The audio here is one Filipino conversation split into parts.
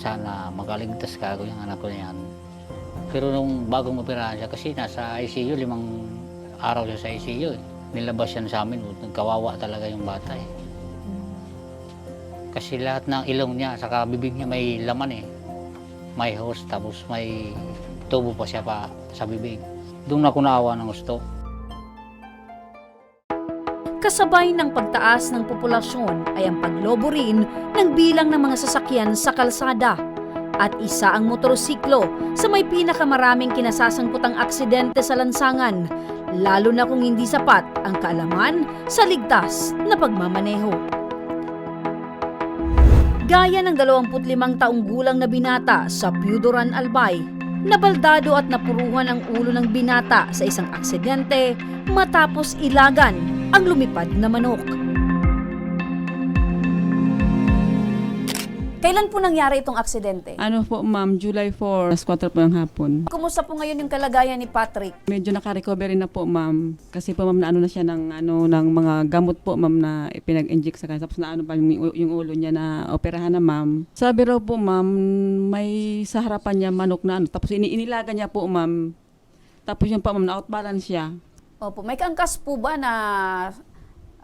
sana magaligtas ka ako yung anak ko na yan. Pero nung bagong operahan siya, kasi nasa ICU, limang araw siya sa ICU. Eh. Nilabas yan sa amin, kawawa talaga yung bata eh. Kasi lahat ng ilong niya, saka bibig niya may laman eh. May hose, tapos may tubo pa siya pa sa bibig. Doon ako naawa ng gusto. Kasabay ng pagtaas ng populasyon ay ang paglobo rin ng bilang ng mga sasakyan sa kalsada at isa ang motorsiklo sa may pinakamaraming kinasasangkutang aksidente sa lansangan, lalo na kung hindi sapat ang kaalaman sa ligtas na pagmamaneho. Gaya ng 25 taong gulang na binata sa Puduran, Albay, nabaldado at napuruhan ang ulo ng binata sa isang aksidente matapos ilagan ang lumipad na manok. Kailan po nangyari itong aksidente? Ano po ma'am, July 4, alas 4 po ng hapon. Kumusta po ngayon yung kalagayan ni Patrick? Medyo naka-recovery na po ma'am. Kasi po ma'am na ano na siya ng, ano, ng mga gamot po ma'am na pinag-inject sa kanya. Tapos na ano pa yung, yung ulo niya na operahan na ma'am. Sabi raw po ma'am, may sa harapan niya manok na ano. Tapos ini inilaga niya po ma'am. Tapos yung pa ma'am, na-outbalance siya. Opo, may kaangkas po ba na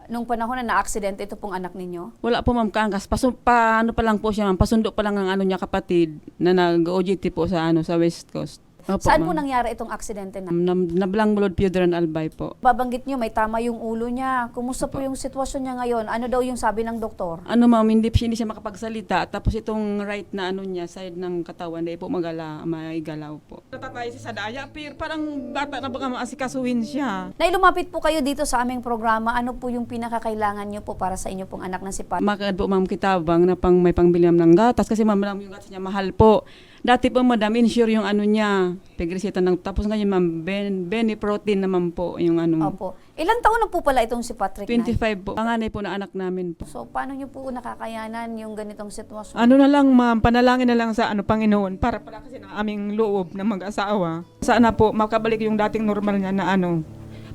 nung panahon na na-aksidente ito pong anak ninyo? Wala po ma'am kaangkas. Paso, pa, ano pa lang po siya ma'am. Pasundo pa lang ng ano niya kapatid na nag-OJT po sa ano sa West Coast. Opo, Saan po ma'am. nangyari itong aksidente na? Na, nablang mulod Piedran Albay po. Babanggit nyo, may tama yung ulo niya. Kumusta po yung sitwasyon niya ngayon? Ano daw yung sabi ng doktor? ano ma'am, hindi, siya- hindi siya makapagsalita. Tapos itong right na ano niya, side ng katawan, hindi po magala, maigalaw po. Natatay siya sa daya, pero parang bata na baka maasikasuhin siya. Nay, lumapit po kayo dito sa aming programa. Ano po yung pinakakailangan nyo po para sa inyo pong anak na si Pat? Makad po ma'am kitabang na pang may pangbili ma'am ng gatas kasi ma'am ma'am, yung gatas niya mahal po. Dati po madam, insure yung ano niya, pagresita ng, tapos ngayon ma'am, ben, Benny protein naman po yung ano, Opo. Ilang taon na po pala itong si Patrick? Nay? 25 po. Panganay po na anak namin po. So, paano nyo po nakakayanan yung ganitong sitwasyon? Ano na lang ma'am, panalangin na lang sa ano Panginoon para pala kasi ng aming loob ng mag-asawa. Sana po makabalik yung dating normal niya na ano,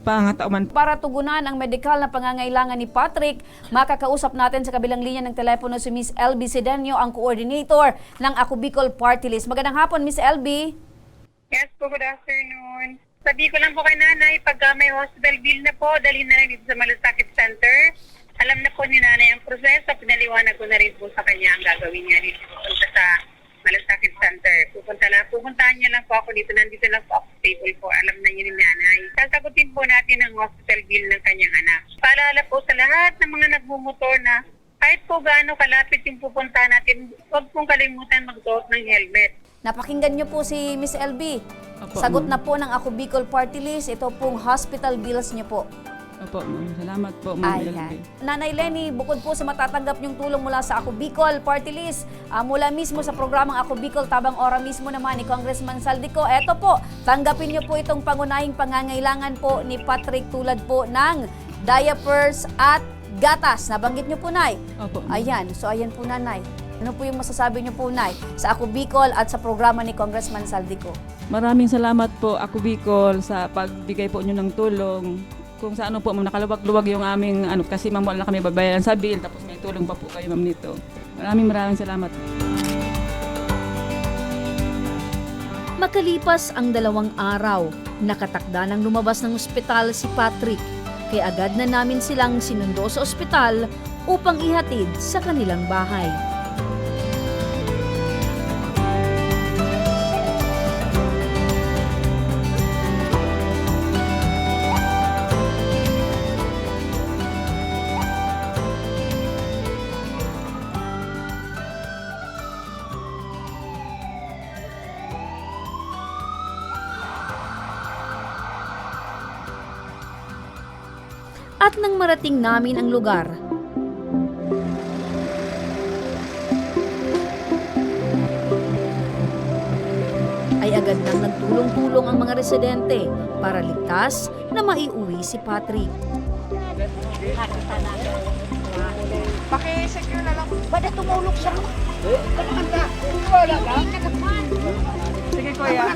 pangatauman. Para tugunan ang medikal na pangangailangan ni Patrick, makakausap natin sa kabilang linya ng telepono si Miss LB Sedenio, ang coordinator ng Ako Bicol Party List. Magandang hapon, Miss LB. Yes po, good afternoon. Sabi ko lang po kay nanay, pagka may hospital bill na po, dalhin na lang dito sa Malasakit Center. Alam na po ni nanay ang proseso, pinaliwanag ko na rin po sa kanya ang gagawin niya dito sa Malasakit Center. Pupunta lang, pupuntahan niya lang po ako dito, nandito lang po ako stable po, alam na niya ni nanay. Sasagutin po natin ang hospital bill ng kanyang anak. Paalala po sa lahat ng mga nagmumotor na kahit po gaano kalapit yung pupunta natin, huwag pong kalimutan magsuot ng helmet. Napakinggan niyo po si Miss LB. Opo, Sagot na po ng Ako Bicol Party List. Ito pong hospital bills niyo po. Opo, ma'am. Salamat po, ma'am. Ayan. Nanay Lenny, bukod po sa matatanggap niyong tulong mula sa Ako Bicol Party List, ah, mula mismo sa programang Ako Bicol, tabang ora mismo naman ni Congressman Saldico, eto po, tanggapin niyo po itong pangunahing pangangailangan po ni Patrick tulad po ng diapers at gatas. Nabanggit niyo po, Nay. Opo. Ayan, so ayan po, Nanay. Ano po yung masasabi niyo po, Nay, sa Ako Bicol at sa programa ni Congressman Saldico? Maraming salamat po ako Bicol sa pagbigay po nyo ng tulong. Kung sa ano po, ma'am, nakaluwag-luwag yung aming ano kasi ma'am wala na kami babayaran sa bill tapos may tulong pa po kayo ma'am nito. Maraming maraming salamat. Makalipas ang dalawang araw, nakatakda ng lumabas ng ospital si Patrick. Kaya agad na namin silang sinundo sa ospital upang ihatid sa kanilang bahay. At nang marating namin ang lugar, ay agad nang nagtulong-tulong ang mga residente para ligtas na maiuwi si Patrick. Paki-secure na lang. Bada tumulog siya mo. Sige kuya.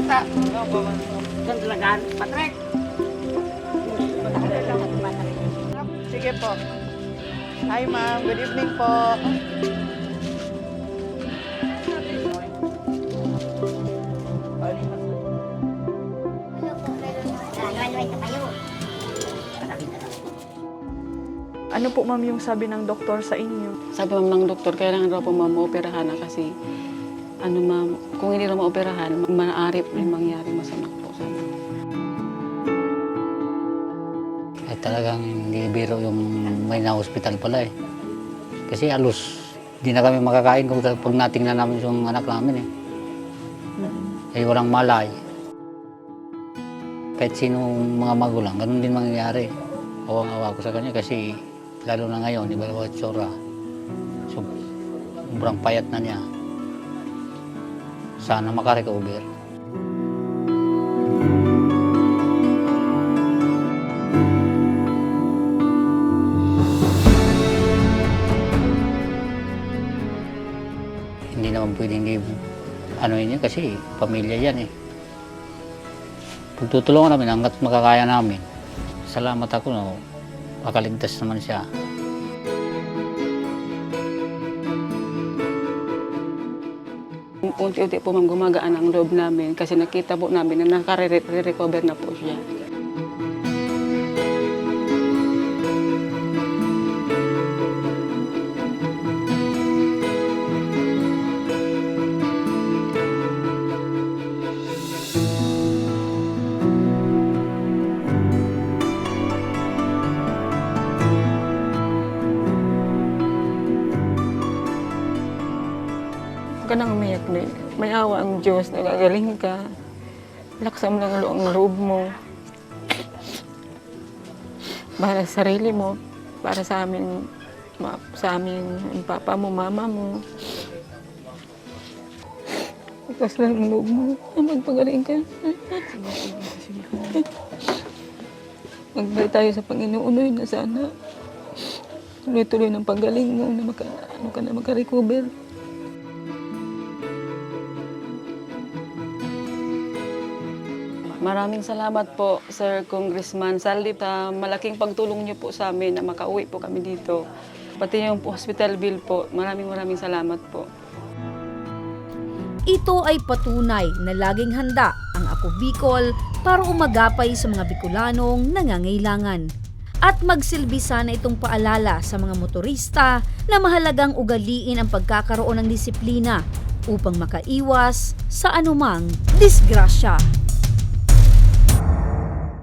Sige po. Hi ma'am, good evening po. Ano po ma'am yung sabi ng doktor sa inyo? Sabi ma'am ng doktor, kailangan raw po ma'am maoperahan na kasi ano ma'am, kung hindi raw maoperahan, maaari po mangyari masama po sa ma'am. Talagang hindi biro yung may na-hospital pala eh. Kasi alos, di na kami makakain kung pag natingnan namin yung anak namin eh. Eh walang malay. Kahit sino mga magulang, ganun din mangyayari. Awang-awa ko sa kanya kasi lalo na ngayon, iba iba tsura. So, sobrang payat na niya. Sana makarecover. Naman pwedeng ano yun kasi pamilya yan eh. Pagtutulungan namin hanggat makakaya namin. Salamat ako no, makaligtas naman siya. Unti-unti po ma'am gumagaan ang loob namin kasi nakita po namin na nakare-recover na po siya. Nang umiyak na May awa ang Diyos, nagagaling ka. Laksan mo lang ang lo- ang loob mo. Para sa sarili mo, para sa amin, ma- sa amin, ang papa mo, mama mo. Lakas lang ang loob mo. Magpagaling ka. Magbalik tayo sa Panginoon na sana tuloy-tuloy ng pagaling mo na maka, ano ka na makarecover. Maraming salamat po, Sir Congressman Saldi. Sa malaking pagtulong niyo po sa amin na makauwi po kami dito. Pati yung hospital bill po, maraming maraming salamat po. Ito ay patunay na laging handa ang Ako Bicol para umagapay sa mga Bicolanong nangangailangan. At magsilbi sana itong paalala sa mga motorista na mahalagang ugaliin ang pagkakaroon ng disiplina upang makaiwas sa anumang disgrasya.